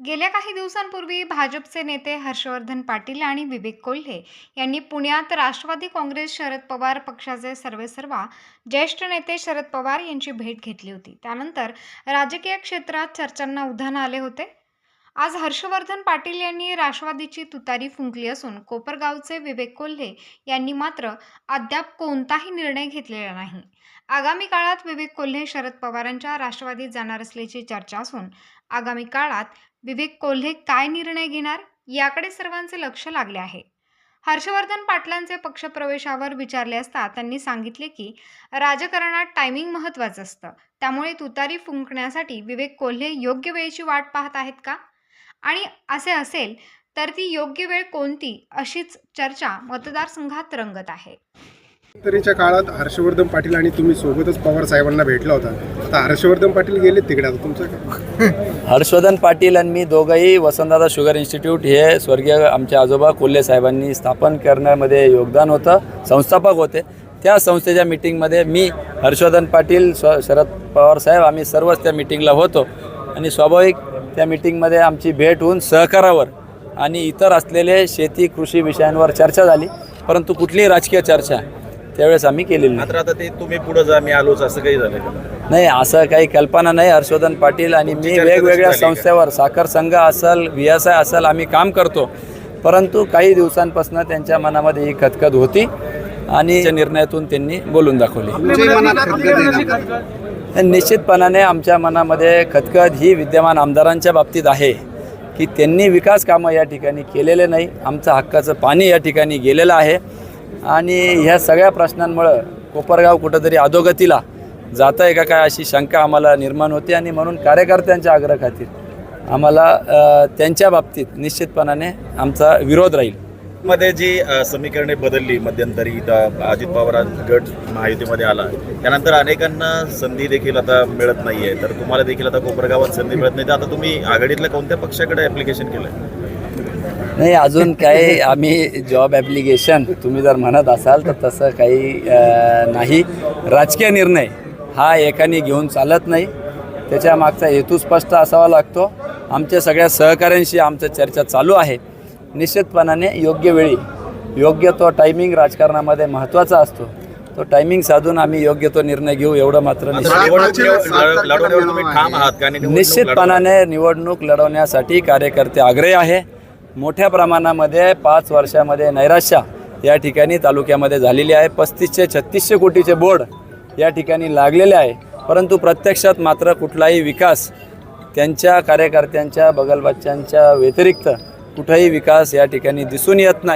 गेल्या काही दिवसांपूर्वी भाजपचे नेते हर्षवर्धन पाटील आणि विवेक कोल्हे यांनी पुण्यात राष्ट्रवादी काँग्रेस शरद पवार पक्षाचे सर्वेसर्वा ज्येष्ठ नेते शरद पवार यांची भेट घेतली होती. त्यानंतर राजकीय क्षेत्रात चर्चांना उधाण आले होते. आज हर्षवर्धन पाटील यांनी राष्ट्रवादीची तुतारी फुंकली असून कोपरगावचे विवेक कोल्हे यांनी मात्र अद्याप कोणताही निर्णय घेतलेला नाही. आगामी काळात विवेक कोल्हे शरद पवारांच्या राष्ट्रवादीत जाणार असल्याची चर्चा असून आगामी काळात विवेक कोल्हे काय निर्णय घेणार याकडे सर्वांचे लक्ष लागले आहे. हर्षवर्धन पाटलांचे पक्षप्रवेशावर विचारले असता त्यांनी सांगितले की राजकारणात टायमिंग महत्त्वाचं असतं. त्यामुळे तुतारी फुंकण्यासाठी विवेक कोल्हे योग्य वेळेची वाट पाहत आहेत का? आणि असे असेल तर ती योग्य वेळ कोणती अशीच चर्चा मतदारसंघात रंगत आहे. तरीच्या काळात हर्षवर्धन पाटील आणि तुम्ही सोबतच पवार साहेबांना भेटला होता. आता हर्षवर्धन पाटील गेलेत तिकडे आता तुमचं हर्षवर्धन पाटील आणि मी दोघंही वसंतदादा शुगर इन्स्टिट्यूट हे स्वर्गीय आमचे आजोबा कोल्हे साहेबांनी स्थापन करण्यामध्ये योगदान होतं संस्थापक होते. त्या संस्थेच्या मिटिंगमध्ये मी हर्षवर्धन पाटील स्व शरद पवार साहेब आम्ही सर्वच त्या मिटिंगला होतो. आणि स्वाभाविक त्या मिटिंगमध्ये आमची भेट होऊन सहकारावर आणि इतर असलेले शेती कृषी विषयांवर चर्चा झाली. परंतु कुठलीही राजकीय चर्चा त्यावेळेस आम्ही केलेली नाही. मात्र आता ते तुम्ही पुढे जा मी आलोच असं काही झालं का? नाही असं काही कल्पना नाही. हर्षवर्धन पाटील आणि मी चर्चा वेगवेगळ्या झाली का? संस्थेवर साखर संघ असेल व्ही एस आय असेल आम्ही काम करतो. परंतु काही दिवसांपासून त्यांच्या मनामध्ये ही खतखत होती आणि त्या निर्णयातून त्यांनी बोलून दाखवली. निश्चितपणाने आमच्या मनामध्ये खतखत ही विद्यमान आमदारांच्या बाबतीत आहे की त्यांनी विकास कामं या ठिकाणी केलेले नाही आमचं हक्काचं पाणी या ठिकाणी गेलेलं आहे. आणि ह्या सगळ्या प्रश्नांमुळं कोपरगाव कुठंतरी अधोगतीला जातं आहे का काय अशी शंका आम्हाला निर्माण होते आणि म्हणून कार्यकर्त्यांच्या आग्रह खातीर आम्हाला त्यांच्या बाबतीत निश्चितपणाने आमचा विरोध राहील. मध्ये जी समीकरणे बदलली मध्यंतरी इथं अजित पवार गट महायुतीमध्ये आला त्यानंतर अनेकांना संधी देखील आता मिळत नाहीये. तर तुम्हाला देखील आता कोपरगावात संधी मिळत नाही. तर आता तुम्ही आघाडीतल्या कोणत्या पक्षाकडे ऍप्लिकेशन केलंय? नाही अजून काही आम्ही जॉब ॲप्लिकेशन तुम्ही जर म्हणत असाल तर तसं काही नाही. राजकीय निर्णय हा एकाने घेऊन चालत नाही. त्याच्या मागचा हेतू स्पष्ट असावा लागतो. आमच्या सगळ्या सहकाऱ्यांशी आमचं चर्चा चालू आहे. निश्चितपणाने योग्य वेळी योग्य तो टायमिंग राजकारणामध्ये महत्त्वाचा असतो. तो टायमिंग साधून आम्ही योग्य तो निर्णय घेऊ एवढं मात्र निश्चितपणाने निवडणूक लढवण्यासाठी कार्यकर्ते आग्रही आहे. मोठ्या प्रमाणामध्ये पाच वर्षामध्ये नैराश्य या ठिकाणी तालुक्यामध्ये झालेली आहे. पस्तीसशे छत्तीसशे कोटीचे बोर्ड या ठिकाणी लागलेले आहे. परंतु प्रत्यक्षात मात्र कुठलाही विकास त्यांच्या कार्यकर्त्यांच्या बगलबच्च्यांच्या व्यतिरिक्त कुठंही विकास या ठिकाणी दिसून येत नाही.